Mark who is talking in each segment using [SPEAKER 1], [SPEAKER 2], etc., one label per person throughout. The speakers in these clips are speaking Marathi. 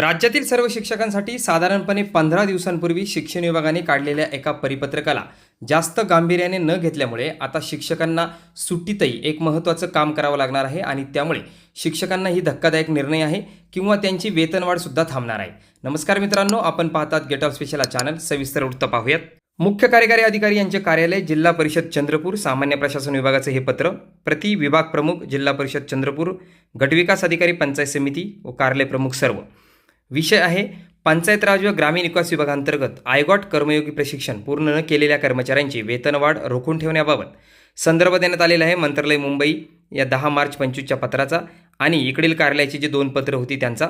[SPEAKER 1] राज्यातील सर्व शिक्षकांसाठी साधारणपणे पंधरा दिवसांपूर्वी शिक्षण विभागाने काढलेल्या एका परिपत्रकाला जास्त गांभीर्याने न घेतल्यामुळे आता शिक्षकांना सुट्टीतही एक महत्त्वाचं काम करावं लागणार आहे आणि त्यामुळे शिक्षकांना ही धक्कादायक निर्णय आहे किंवा त्यांची वेतनवाढसुद्धा थांबणार आहे. नमस्कार मित्रांनो आपण पाहतात गेट ऑफ स्पेशल चॅनल सविस्तर वृत्त पाहूयात. मुख्य कार्यकारी अधिकारी यांचे कार्यालय जिल्हा परिषद चंद्रपूर सामान्य प्रशासन विभागाचे हे पत्र प्रति विभाग प्रमुख जिल्हा परिषद चंद्रपूर गटविकास अधिकारी पंचायत समिती व कार्यालय प्रमुख सर्व. विषय आहे पंचायत राज व ग्रामीण विकास विभागांतर्गत आयगॉट कर्मयोगी प्रशिक्षण पूर्ण न केलेल्या कर्मचाऱ्यांची वेतनवाढ रोखून ठेवण्याबाबत संदर्भ देण्यात आलेला आहे मंत्रालय मुंबई या दहा मार्च पंचवीसच्या पत्राचा आणि इकडील कार्यालयाची जी दोन पत्र होती त्यांचा.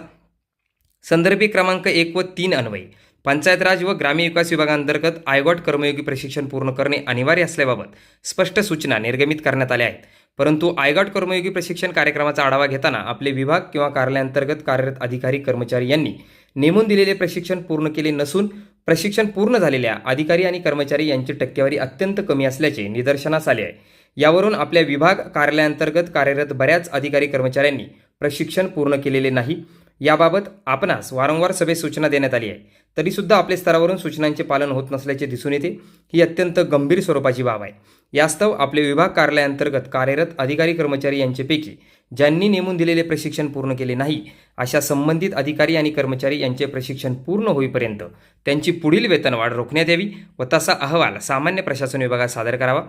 [SPEAKER 1] संदर्भी क्रमांक एक व तीन अन्वय. पंचायत राज व ग्रामीण विकास विभागांतर्गत आयगॉट कर्मयोगी प्रशिक्षण पूर्ण करणे अनिवार्य असल्याबाबत स्पष्ट सूचना निर्गमित करण्यात आल्या आहेत. परंतु आयगॉट कर्मयोगी प्रशिक्षण कार्यक्रमाचा आढावा घेताना आपले विभाग किंवा कार्यालयांतर्गत कार्यरत अधिकारी कर्मचारी यांनी नेमून दिलेले प्रशिक्षण पूर्ण केले नसून प्रशिक्षण पूर्ण झालेल्या अधिकारी आणि कर्मचारी यांची टक्केवारी अत्यंत कमी असल्याचे निदर्शनास आले आहे. यावरून आपल्या विभाग कार्यालयांतर्गत कार्यरत बऱ्याच अधिकारी कर्मचाऱ्यांनी प्रशिक्षण पूर्ण केलेले नाही. याबाबत आपणास वारंवार सभेत सूचना देण्यात आली आहे. तरीसुद्धा आपल्या स्तरावरून सूचनांचे पालन होत नसल्याचे दिसून येते. ही अत्यंत गंभीर स्वरूपाची बाब आहे. यास्तव आपले विभाग कार्यालयांतर्गत कार्यरत अधिकारी कर्मचारी यांच्यापैकी ज्यांनी नेमून दिलेले प्रशिक्षण पूर्ण केले नाही अशा संबंधित अधिकारी आणि कर्मचारी यांचे प्रशिक्षण पूर्ण होईपर्यंत त्यांची पुढील वेतनवाढ रोखण्यात यावी व तसा अहवाल सामान्य प्रशासन विभागात सादर करावा.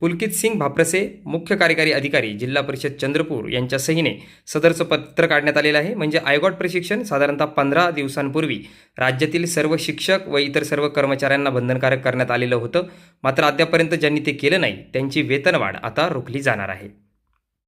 [SPEAKER 1] पुलकित सिंग भाप्रसे मुख्य कार्यकारी अधिकारी जिल्हा परिषद चंद्रपूर यांच्या सहीने सदरचं पत्र काढण्यात आलेलं आहे. म्हणजे आयगॉट प्रशिक्षण साधारणतः पंधरा दिवसांपूर्वी राज्यातील सर्व शिक्षक व इतर सर्व कर्मचाऱ्यांना बंधनकारक करण्यात आलेलं होतं. मात्र अद्यापर्यंत ज्यांनी ते केलं नाही त्यांची वेतनवाढ आता रोखली जाणार आहे.